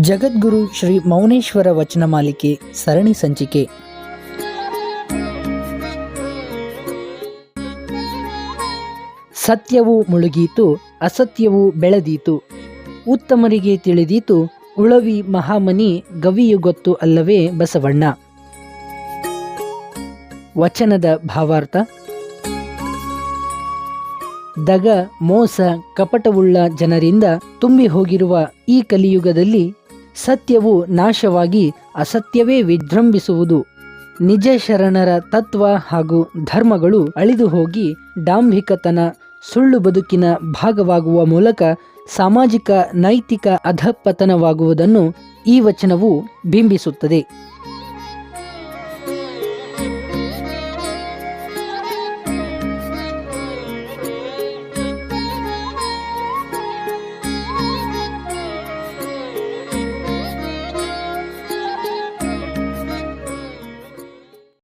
ಜಗದ್ಗುರು ಶ್ರೀ ಮೌನೇಶ್ವರ ವಚನ ಮಾಲಿಕೆ ಸರಣಿ ಸಂಚಿಕೆ. ಸತ್ಯವು ಮುಳುಗೀತು, ಅಸತ್ಯವು ಬೆಳೆದೀತು. ಉತ್ತಮರಿಗೆ ತಿಳಿದೀತು, ಉಳವಿ ಮಹಾಮನಿ ಗವಿಯುಗೊತ್ತು ಅಲ್ಲವೇ ಬಸವಣ್ಣ. ವಚನದ ಭಾವಾರ್ಥ, ದಗ ಮೋಸ ಕಪಟವುಳ್ಳ ಜನರಿಂದ ತುಂಬಿ ಹೋಗಿರುವ ಈ ಕಲಿಯುಗದಲ್ಲಿ ಸತ್ಯವು ನಾಶವಾಗಿ ಅಸತ್ಯವೇ ವಿಜೃಂಭಿಸುವುದು. ನಿಜ ಶರಣರ ತತ್ವ ಹಾಗೂ ಧರ್ಮಗಳು ಅಳಿದು ಹೋಗಿ ಡಾಂಭಿಕತನ ಸುಳ್ಳು ಬದುಕಿನ ಭಾಗವಾಗುವ ಮೂಲಕ ಸಾಮಾಜಿಕ, ನೈತಿಕ ಅಧಪತನವಾಗುವುದನ್ನು ಈ ವಚನವು ಬಿಂಬಿಸುತ್ತದೆ.